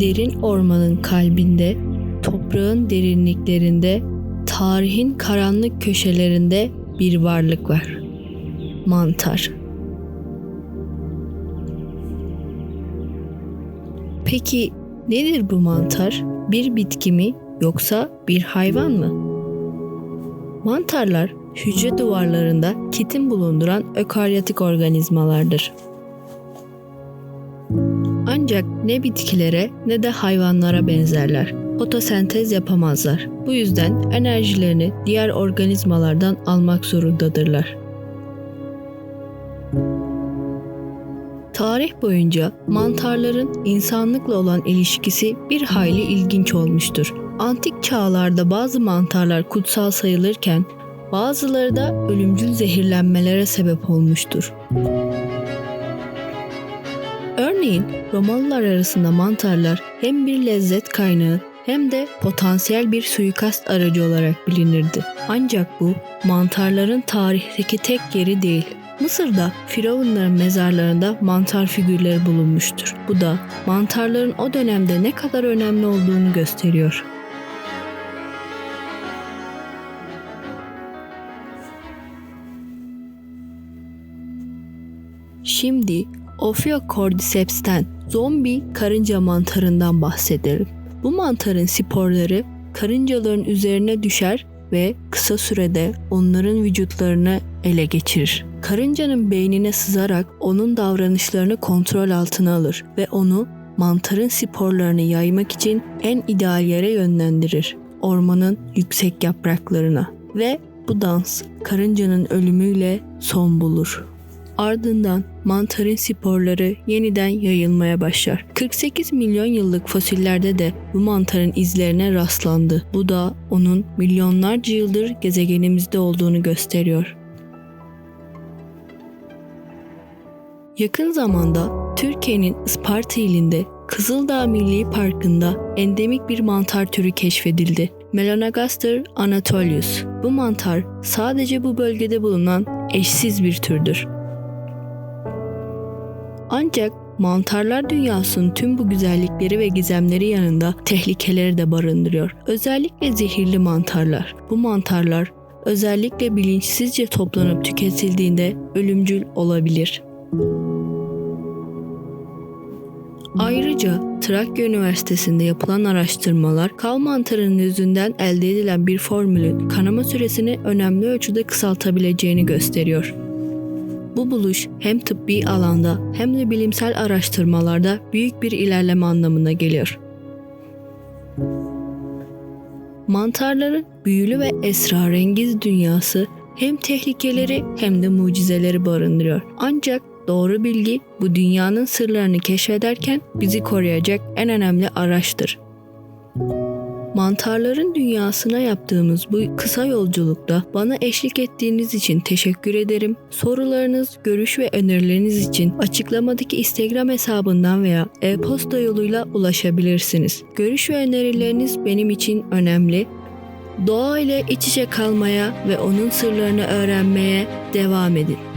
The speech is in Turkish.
derin ormanın kalbinde, toprağın derinliklerinde, tarihin karanlık köşelerinde bir varlık var. Mantar. Peki nedir bu mantar? Bir bitki mi yoksa bir hayvan mı? Mantarlar hücre duvarlarında kitin bulunduran ökaryotik organizmalardır. Ancak ne bitkilere ne de hayvanlara benzerler. Fotosentez yapamazlar. Bu yüzden enerjilerini diğer organizmalardan almak zorundadırlar. Tarih boyunca mantarların insanlıkla olan ilişkisi bir hayli ilginç olmuştur. Antik çağlarda bazı mantarlar kutsal sayılırken bazıları da ölümcül zehirlenmelere sebep olmuştur. Örneğin Romalılar arasında mantarlar hem bir lezzet kaynağı hem de potansiyel bir suikast aracı olarak bilinirdi. Ancak bu mantarların tarihteki tek yeri değil. Mısır'da firavunların mezarlarında mantar figürleri bulunmuştur. Bu da mantarların o dönemde ne kadar önemli olduğunu gösteriyor. Şimdi Ophiocordyceps'ten zombi karınca mantarından bahsedelim. Bu mantarın sporları karıncaların üzerine düşer ve kısa sürede onların vücutlarını ele geçirir. Karıncanın beynine sızarak onun davranışlarını kontrol altına alır ve onu mantarın sporlarını yaymak için en ideal yere yönlendirir. Ormanın yüksek yapraklarına ve bu dans karıncanın ölümüyle son bulur. Ardından mantarın sporları yeniden yayılmaya başlar. 48 milyon yıllık fosillerde de bu mantarın izlerine rastlandı. Bu da onun milyonlarca yıldır gezegenimizde olduğunu gösteriyor. Yakın zamanda Türkiye'nin Isparta ilinde Kızıldağ Milli Parkı'nda endemik bir mantar türü keşfedildi. Melanogaster anatolius. Bu mantar sadece bu bölgede bulunan eşsiz bir türdür. Ancak mantarlar dünyasının tüm bu güzellikleri ve gizemleri yanında tehlikeleri de barındırıyor. Özellikle zehirli mantarlar. Bu mantarlar özellikle bilinçsizce toplanıp tüketildiğinde ölümcül olabilir. Ayrıca Trakya Üniversitesi'nde yapılan araştırmalar kal mantarının yüzünden elde edilen bir formülün kanama süresini önemli ölçüde kısaltabileceğini gösteriyor. Bu buluş hem tıbbi alanda hem de bilimsel araştırmalarda büyük bir ilerleme anlamına geliyor. Mantarların büyülü ve esrarengiz dünyası hem tehlikeleri hem de mucizeleri barındırıyor. Ancak doğru bilgi bu dünyanın sırlarını keşfederken bizi koruyacak en önemli araçtır. Mantarların dünyasına yaptığımız bu kısa yolculukta bana eşlik ettiğiniz için teşekkür ederim. Sorularınız, görüş ve önerileriniz için açıklamadaki Instagram hesabından veya e-posta yoluyla ulaşabilirsiniz. Görüş ve önerileriniz benim için önemli. Doğa ile iç içe kalmaya ve onun sırlarını öğrenmeye devam edin.